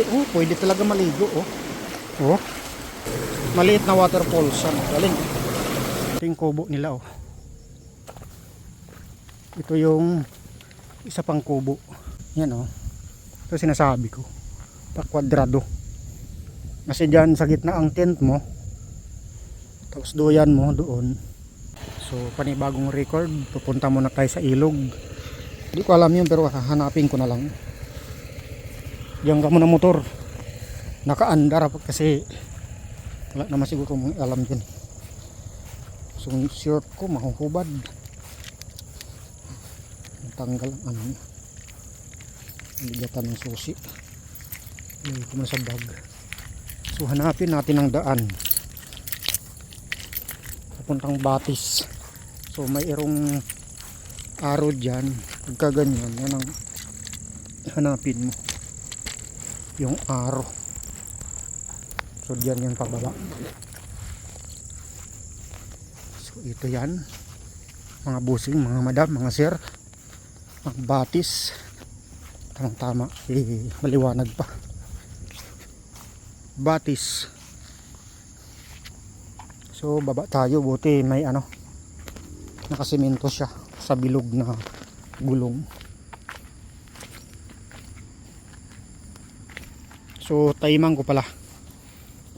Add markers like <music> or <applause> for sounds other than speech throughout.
Buti, oh, pwede talaga maligo, oh. Oh. Maliit na waterfall no? Galing. Ito kubo nila, oh. Ito yung isa pang kubo. Yan, oh. Ito sinasabi ko. Pa kwadrado. Kasi dyan sa gitna ang tent mo. Tapos doyan mo doon. So, panibagong record. Pupunta muna tayo sa ilog. Hindi ko alam yun pero hahanapin ko na lang. Diyan ka muna motor. Nakaandar kasi wala naman siguro mong alam dyan. So, shirt ko mahuhubad. Tanggal ang ano. Bigatan ng susi. Hindi ko sa bag. So, hanapin natin ang daan. Papuntang Batis. So, mayroong araw dyan. Pagka ganyan, yan ang hanapin mo. Yung araw. So, dyan yung pababa. So, ito yan. Mga busing, mga madam, mga sir. Mga batis. Tamang tama. Eh, maliwanag pa. Batis. So, baba tayo. Buti may ano. Nakasimento siya sa bilog na gulong. So, timang ko pala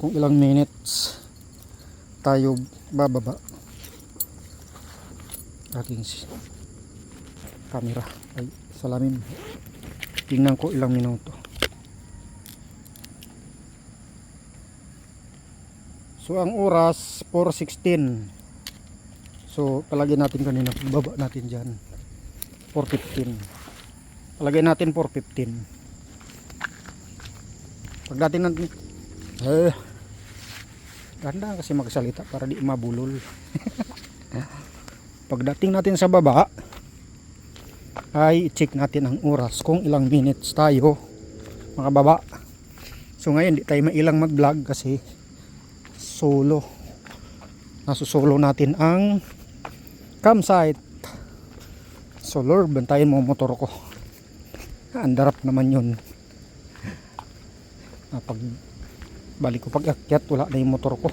kung ilang minutes tayo bababa. Aking camera ay salamin. Tingnan ko ilang minuto. So, ang oras 4.16 So, palagay natin kanina, baba natin dyan. 4.15. Palagay natin 4.15. Pagdating natin, eh, ganda kasi magsalita para di mabulol. <laughs> Pagdating natin sa baba, ay check natin ang oras kung ilang minutes tayo mga baba. So ngayon di tayo mailang mag-vlog kasi solo. Nasusolo natin ang campsite. So Lord, bantayan mo motor ko. Andarap naman yun. Ah, pag balik ko pag akyat, wala na yung motor ko.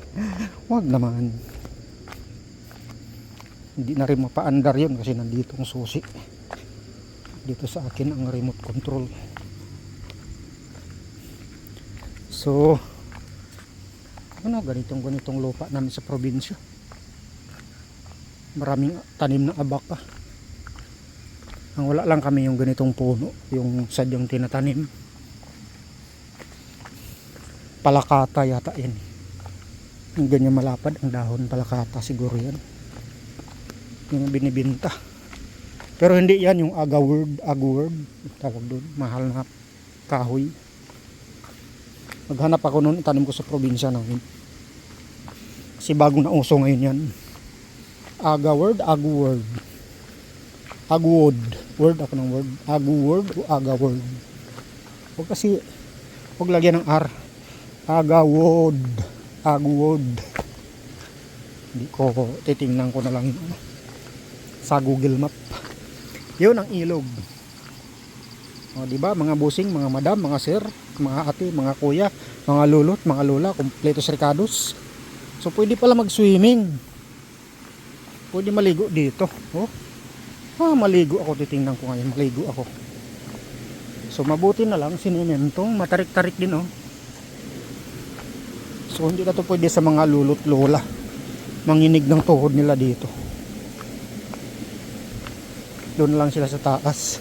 <laughs> Wag naman. Hindi na rin mapaandar yun kasi nandito ang susi. Dito sa akin ang remote control. So, ano ganitong ganitong lupa namin sa probinsya maraming tanim na abaka ang wala lang kami yung ganitong puno yung sadyang tinatanim palakata yata yan. Yung ganyan malapad ang dahon palakata siguro yan. Yung binibinta. Pero hindi yan yung agaword agaword tawag doon. Mahal na kahoy. Maghanap ako noon itanim ko sa probinsya namin. Kasi bagong nauso ngayon yan. Agaword agaword agaword word. Ako ng word. Agaword o agaword huwag kasi huwag lagyan ng R agawod agawod hindi ko titingnan ko na lang sa google map yun ang ilog o, di ba mga busing, mga madam, mga sir, mga ate, mga kuya, mga lulot, mga lola, kompletos ricados. So pwede pala mag-swimming. Pwede maligo dito. Oh. Ah, maligo ako titingnan ko ngayon, maligo ako. So mabuti na lang sinimentong matarik-tarik din oh. So hindi na to pwede sa mga lulot lola. Manginig ng tuhod nila dito. Doon lang sila sa taas.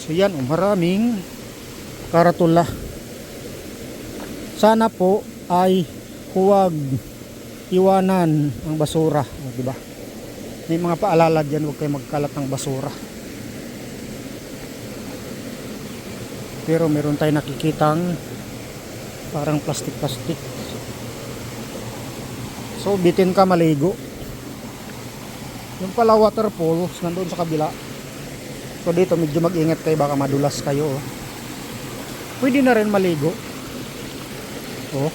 So yan, oh, maraming karatula. Sana po ay huwag iwanan ang basura, oh, di ba? May mga paalala diyan, huwag kayo magkalat ng basura. Pero meron tayong nakikitang parang plastic-plastic. So bitin ka maligo. Yung pala waterfalls nandoon sa kabila. So dito medyo mag-ingat kayo baka madulas kayo. Oh. Pwede na rin maligo. Oh.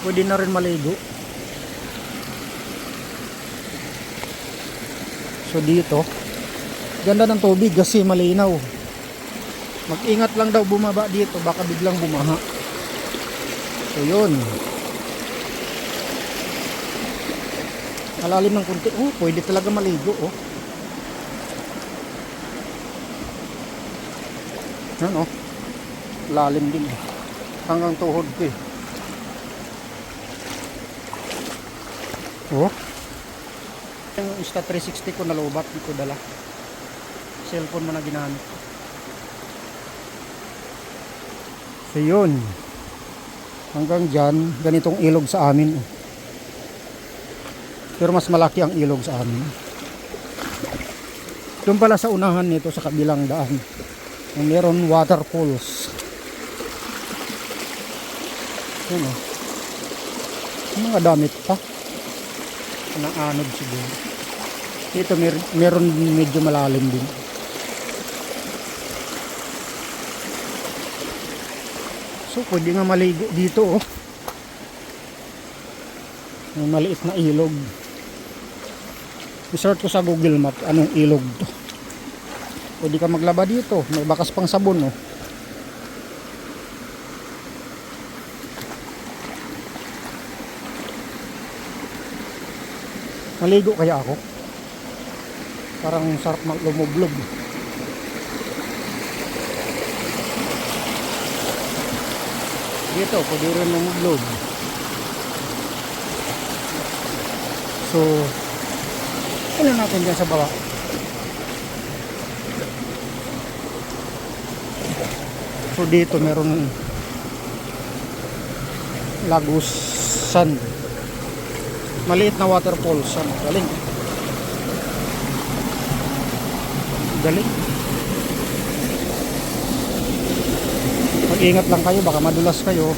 Pwede na rin maligo. So dito, ganda ng tubig kasi malinaw. Mag-ingat lang daw bumaba dito, baka biglang bumaha. So yun. Malalim ng kunti. Oh, pwede talaga maligo, oh. Yan, oh. Lalim din. Hanggang tuhod ko, eh. Oh. Yung Insta360 ko nalubat, hindi ko dala. Cellphone mo na ginamit. So yun. Hanggang dyan, ganitong ilog sa amin. oh. Pero mas malaki ang ilog sa amin. Doon pala sa unahan nito sa kabilang daan. Meron waterfalls. Yun oh. Yung mga damit pa. Naanod siguro. Dito mer meron medyo malalim din. So pwede nga maligo dito oh. May maliit na ilog. I-search ko sa Google Map anong ilog to. Pwede ka maglaba dito. May bakas pang sabon oh. Maligo kaya ako? Parang sarap mag lumublob. Dito, pwede rin lumublob. So, ano natin dyan sa baba? So dito meron Lagos Sand. Maliit na waterfalls. Ano, galing. Galing. Mag-ingat lang kayo, baka madulas kayo.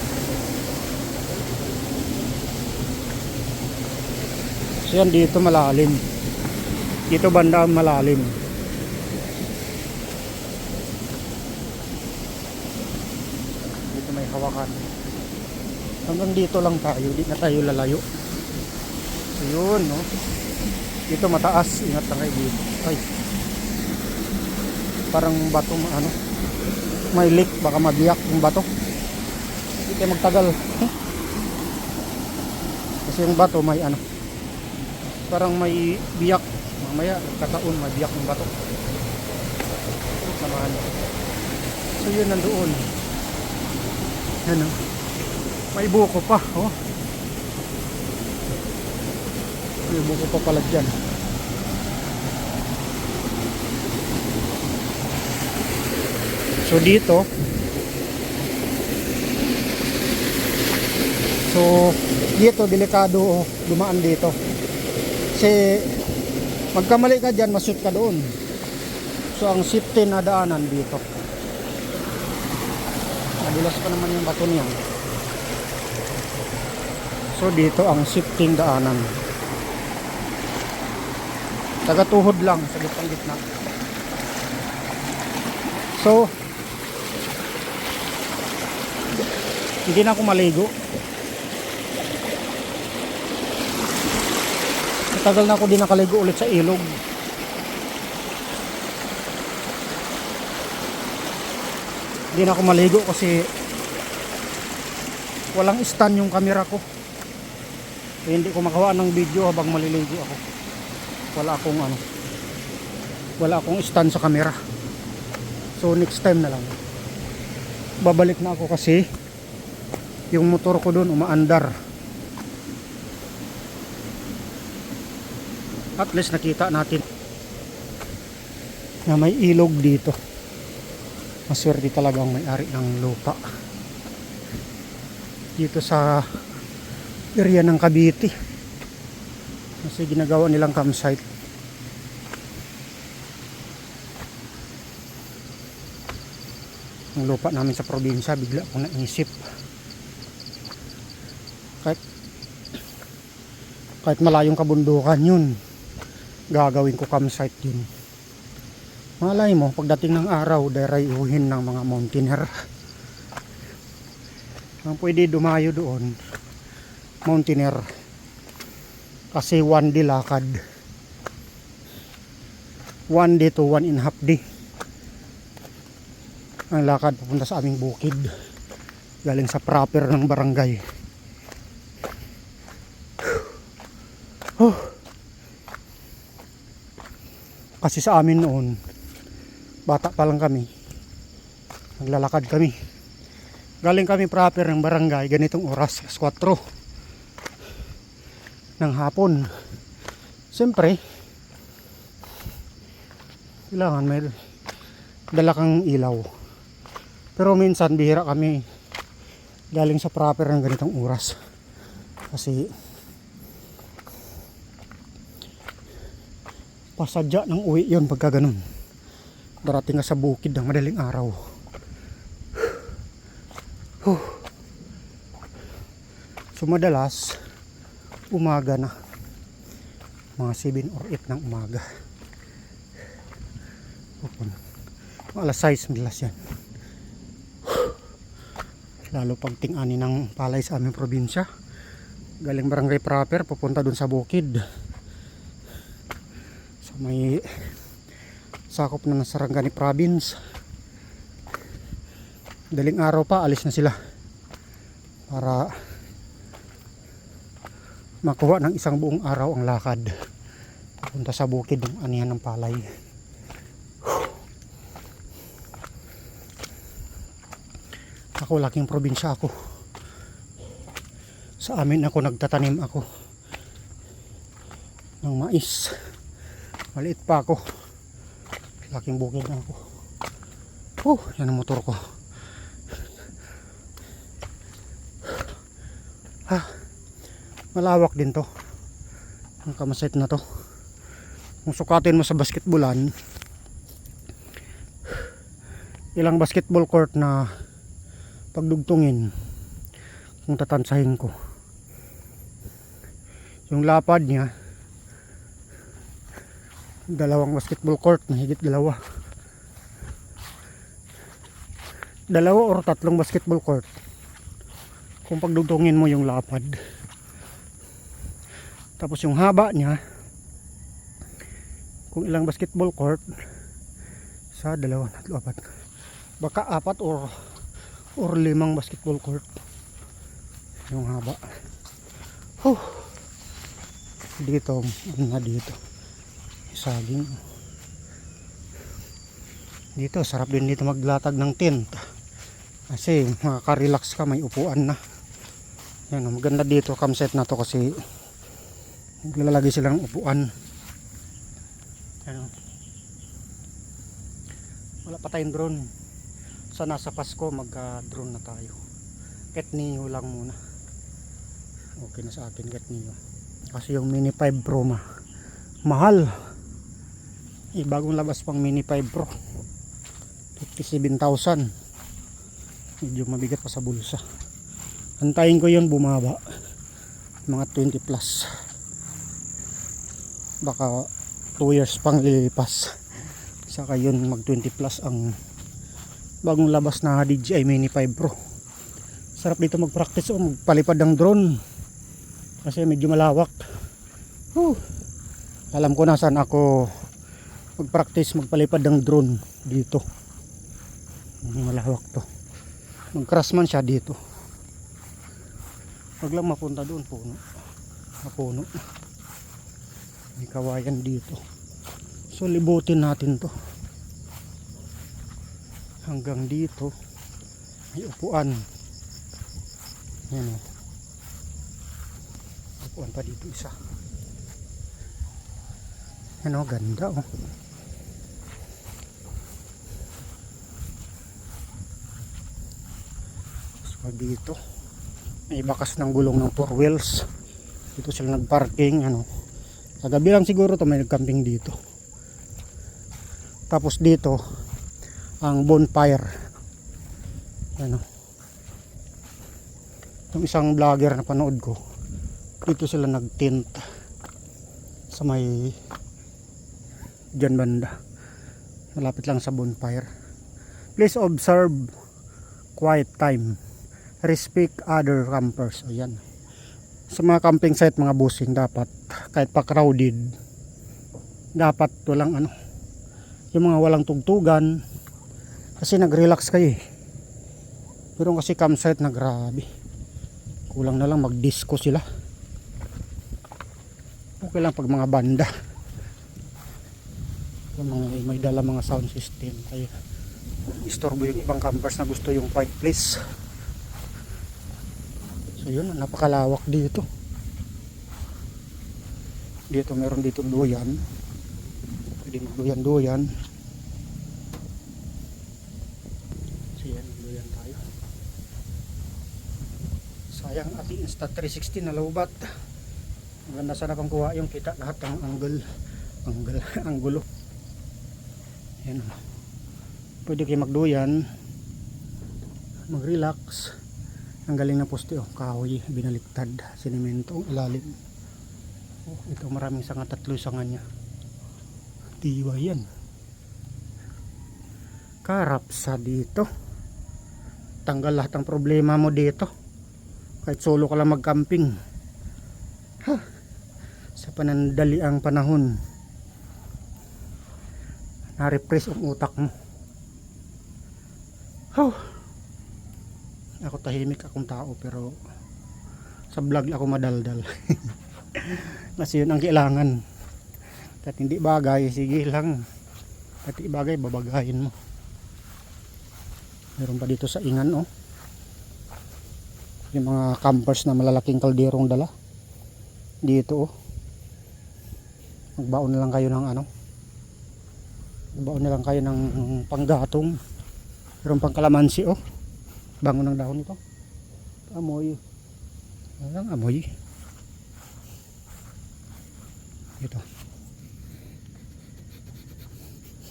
So yan dito malalim. Dito banda malalim. Dito may hawakan. Hanggang dito lang tayo, di na tayo lalayo. So yun, no. Dito mataas, ingat lang kayo dito. Ay. Parang bato ma- ano. May leak, baka mabiyak yung bato. Hindi kayo magtagal. Kasi yung bato may ano. Parang may biyak. Mamaya, kataon, may biyak yung bato. Samahan. So yun nandoon. Ano? May buko pa, oh. May buko pa pala dyan. So dito So dito delikado oh, dumaan dito. Kasi magkamali ka diyan, mashoot ka doon. So ang safety na daanan dito. Nadulas pa naman yung bato niyan. So dito ang shifting daanan. Tagatuhod lang sa gitang gitna. So hindi na ako maligo. Matagal na ako din nakaligo ulit sa ilog. Hindi na ako maligo kasi walang stand yung camera ko. Eh, hindi ko makawa ng video habang maliligo ako. Wala akong ano. Wala akong stand sa camera. So next time na lang. Babalik na ako kasi yung motor ko doon umaandar. At least nakita natin na may ilog dito. Maswerte talaga ang may-ari ng lupa. Dito sa area ng Cavite. Kasi ginagawa nilang campsite. Ang lupa namin sa probinsya, bigla akong naisip. Kahit kahit malayong kabundukan yun, gagawin ko campsite yun. Malay mo, pagdating ng araw, darayuhin ng mga mountaineer. Ang pwede dumayo doon, mountaineer. Kasi one day lakad. One day to one and half day. ang lakad papunta sa aming bukid galing sa proper ng barangay Huh. kasi sa amin noon bata pa lang kami. Naglalakad kami. Galing kami proper ng barangay ganitong oras alas 4 ng hapon. Siyempre kailangan may dala kang ilaw. Pero minsan bihira kami galing sa proper ng ganitong oras. Kasi pasadya ng uwi yon pagka ganun. Darating ka sa bukid ng madaling araw. So madalas umaga na. Mga 7 or 8 ng umaga. Mga alas 6 madalas yan. Lalo pag ting-ani ng palay sa aming probinsya. Galing barangay proper pupunta dun sa bukid may sakop ng Sarangani province. Daling araw pa alis na sila. Para makuha ng isang buong araw ang lakad. Pupunta sa bukid ng anihan ng palay. Ako laking probinsya ako. Sa amin ako nagtatanim ako ng mais maliit pa ako. Laking bukid na ako. Oh yan ang motor ko. Ha malawak din to. Ang kamasit na to. Kung sukatin mo sa basketballan ilang basketball court na pagdugtungin kung tatansahin ko. Yung lapad niya dalawang basketball court na higit dalawa. Dalawa or tatlong basketball court. Kung pagdugtungin mo yung lapad. Tapos yung haba niya kung ilang basketball court sa dalawa tatlo apat. Baka apat or or limang basketball court yung haba. Huh. dito na dito saging. Dito sarap din dito maglatag ng tent kasi makaka-relax ka may upuan na. Yan maganda dito campsite na to kasi naglalagay sila ng upuan. Yan oh. wala pa tayong drone. Sana sa Pasko magka drone na tayo. Kahit niyo lang muna. Okay na sa akin kahit niyo kasi yung mini 5 pro ma mahal eh, bagong labas pang mini 5 pro. 57,000 medyo mabigat pa sa bulsa. Antayin ko yun bumaba. Mga 20 plus. Baka 2 years pang lilipas saka yun mag 20 plus ang bagong labas na DJI Mini 5 Pro. Sarap dito mag practice o magpalipad ng drone. Kasi medyo malawak. Whew. alam ko na saan ako mag practice magpalipad ng drone dito. Malawak to. Mag crash man siya dito. Wag lang mapunta doon puno. Mapuno. May kawayan dito. So libutin natin to. Hanggang dito may upuan. Yan o. Upuan pa dito isa. Yan o ganda o dito may bakas ng gulong ng four wheels. Dito sila nagparking ano. Kagabi lang siguro to may nagcamping dito. Tapos dito ang bonfire. Ano yung isang vlogger na panood ko dito sila nagtint sa may dyan banda. Malapit lang sa bonfire. Please observe quiet time respect other campers ayan sa mga camping site mga busing dapat kahit pa crowded dapat walang ano yung mga walang tugtugan Kasi nag-relax kayo eh. Pero kasi campsite na grabe. Kulang na lang mag-disco sila. Okay lang pag mga banda. Yung mga may dala mga sound system. Kaya istorbo yung ibang campers na gusto yung quiet place. So yun, napakalawak dito. Dito meron dito duyan. Pwede magduyan-duyan. So yan, duyan tayo. Sayang ating Insta360 na lowbat. Maganda sana pang kuha yung kita lahat ng angle. Angle, <laughs> anggulo. Yan. oh. Pwede kayo magduyan. Mag-relax. Ang galing na poste oh, kahoy, binaliktad, sinemento, ang ilalim. Oh, ito maraming sanga, tatlo sanga niya. Diwa yan. Karap sa dito. Tanggal lahat ng problema mo dito. Kahit solo ka lang mag-camping. Ha? Sa panandali ang panahon. Na-refresh ang utak mo. Oh. Tahimik akong tao pero sa vlog ako madaldal. <laughs> Kasi yun ang kailangan. Kahit hindi bagay, sige lang. Kahit bagay, babagayin mo. Meron pa dito sa ingan, oh. Yung mga campers na malalaking kalderong dala. Dito, oh. Magbaon na lang kayo ng ano. Magbaon na lang kayo ng panggatong. Meron pang kalamansi, oh. Bango ng dahon ito. Amoy. Ang amoy. Ito.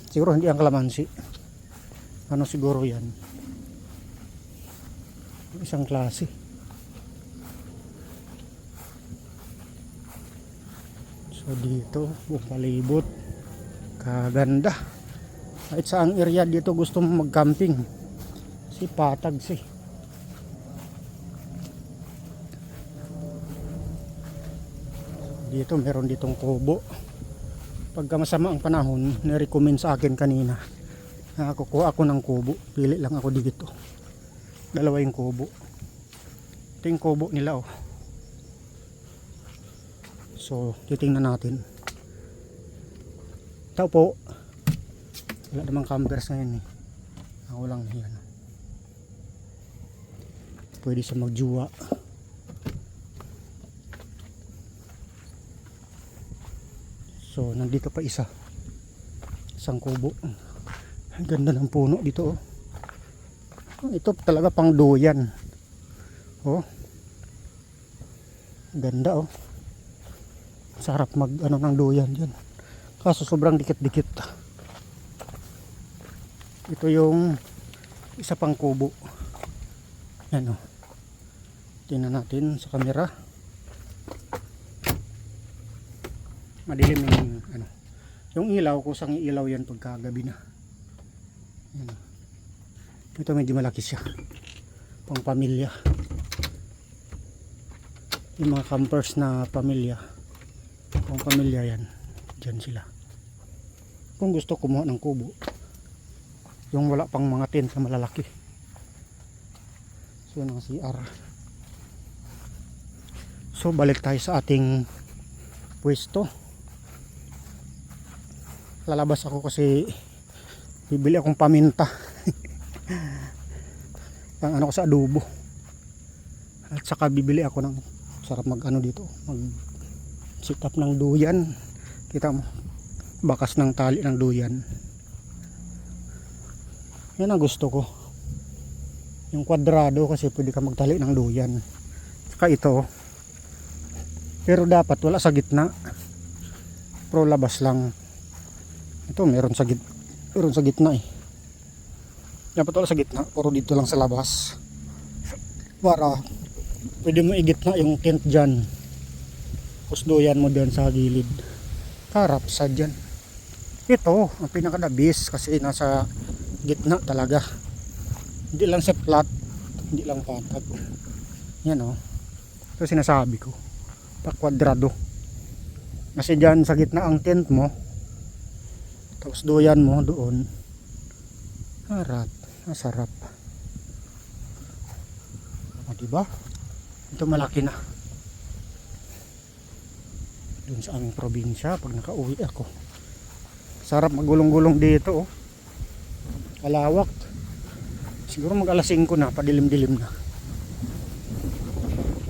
Siguro hindi ang kalamansi. Ano siguro yan? Isang klase. So dito, buong palibot. Kaganda. Kahit saang area dito gusto mo mag-camping. Si patag si. Dito meron ditong kubo. Pagka masama ang panahon, nirecommend sa akin kanina. Na kukuha ako ng kubo. Pili lang ako dito. Dalawa yung kubo. Ito yung kubo nila oh. So, titingnan natin. Tao po. Wala namang campers ngayon eh. Ako lang yan. Pwede sa magjuwa. So, nandito pa isa. Isang kubo. Ang ganda ng puno dito oh. Ito talaga pang duyan. Oh. Ganda oh. Sarap mag ano ng duyan diyan. Kaso sobrang dikit-dikit. Ito yung isa pang kubo. Yan oh. Tingnan natin sa camera. Madilim yung ano. Yung ilaw, kusang ilaw yan pagkagabi na. Yan. Ito medyo malaki siya. Pang pamilya. Yung mga campers na pamilya. Pang pamilya yan. Diyan sila. Kung gusto kumuha ng kubo. Yung wala pang mga tent na malalaki. So ang CR. So balik tayo sa ating pwesto. Lalabas ako kasi bibili akong paminta. <laughs> Ang ano ko sa adobo. At saka bibili ako ng sarap mag ano dito, mag sit up ng duyan. Kita mo bakas ng tali ng duyan. Yan ang gusto ko. Yung kwadrado kasi pwede ka magtali ng duyan. Saka ito. Pero dapat wala sa gitna. Pro labas lang. Ito meron sa git meron sa gitna eh. Dapat wala sa gitna, puro dito lang sa labas. Para pwede mo igitna yung tent dyan. Kusdoyan mo dyan sa gilid. Karap sa dyan. Ito, ang pinakadabis kasi nasa gitna talaga. Hindi lang sa flat, hindi lang patag. Yan o. Oh. Ito sinasabi ko. Pa kwadrado. Kasi dyan sa gitna ang tent mo. Tapos doyan mo doon. Harap. Masarap. O, diba? Ito malaki na. Dun sa aming probinsya, pag nakauwi ako. Sarap magulong-gulong dito, oh. Kalawak. Siguro mag alas 5 na, padilim-dilim na.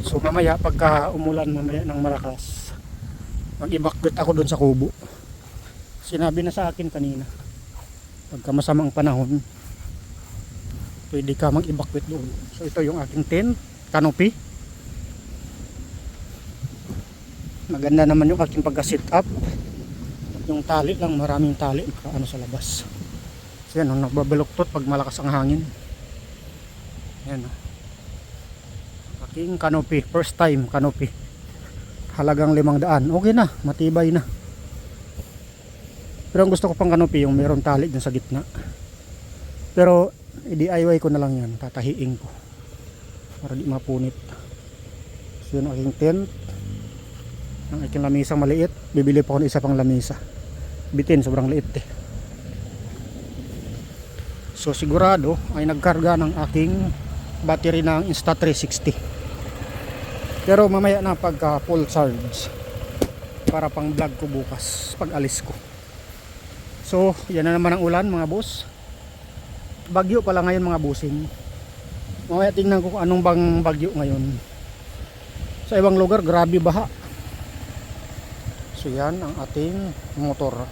So mamaya, pagka umulan mamaya ng malakas, mag-evacuate ako doon sa kubo. Sinabi na sa akin kanina, pagka masamang panahon, pwede ka mag-evacuate doon. So ito yung aking tent, canopy. Maganda naman yung aking pagka-sit up. Yung tali lang, maraming tali ano sa labas. So yan, nagbabaluktot pag malakas ang hangin. Yan oh. Aking canopy, first time canopy. Halagang limang daan. Okay na, matibay na. Pero ang gusto ko pang canopy yung meron tali dyan sa gitna. Pero i-DIY ko na lang yan, tatahiing ko. Para di mapunit. So yun aking tent. Ang aking lamisa maliit. Bibili pa ako ng isa pang lamisa. Bitin, sobrang liit eh. So sigurado ay nagkarga ng aking battery ng Insta360. Pero mamaya na pagka full charge para pang vlog ko bukas pag alis ko. So yan na naman ang ulan mga boss. Bagyo pala ngayon mga busing. Mamaya tingnan ko anong bang bagyo ngayon. Sa ibang lugar grabe baha. So yan ang ating motor.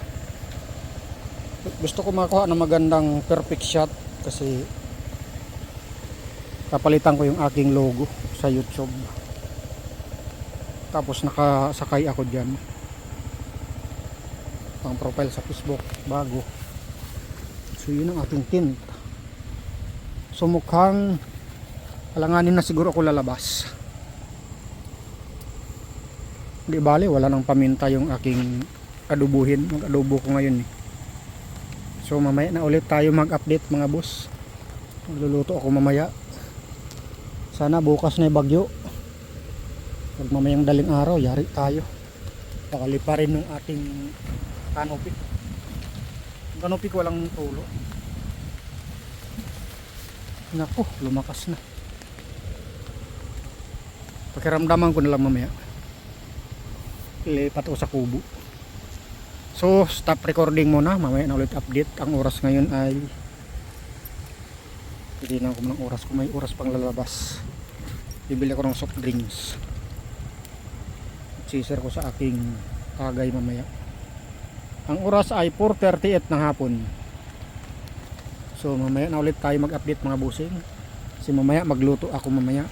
Gusto ko makakuha ng magandang perfect shot kasi kapalitan ko yung aking logo sa YouTube. Tapos nakasakay ako diyan. Pang profile sa Facebook bago. So yun ang ating tint. So mukhang alanganin na siguro ako lalabas. Di bale, wala nang paminta yung aking adubuhin. Mag-adobo ko ngayon eh. So mamaya na ulit tayo mag-update mga boss. Magluluto ako mamaya. Sana bukas na bagyo. Pag mamayang daling araw, yari tayo. Pakali pa rin ng ating canopy. Canopy ko walang tulo. Naku, lumakas na. Pakiramdaman ko na lang mamaya. Ilipat ako sa kubo. So, stop recording muna. Mamaya na ulit update. Ang oras ngayon ay hindi na ako ng oras kung may oras pang lalabas. Bibili ako ng soft drinks. Sisir ko sa aking tagay mamaya. Ang oras ay 4.38 ng hapon. So mamaya na ulit tayo mag-update mga busing. Kasi mamaya magluto ako mamaya.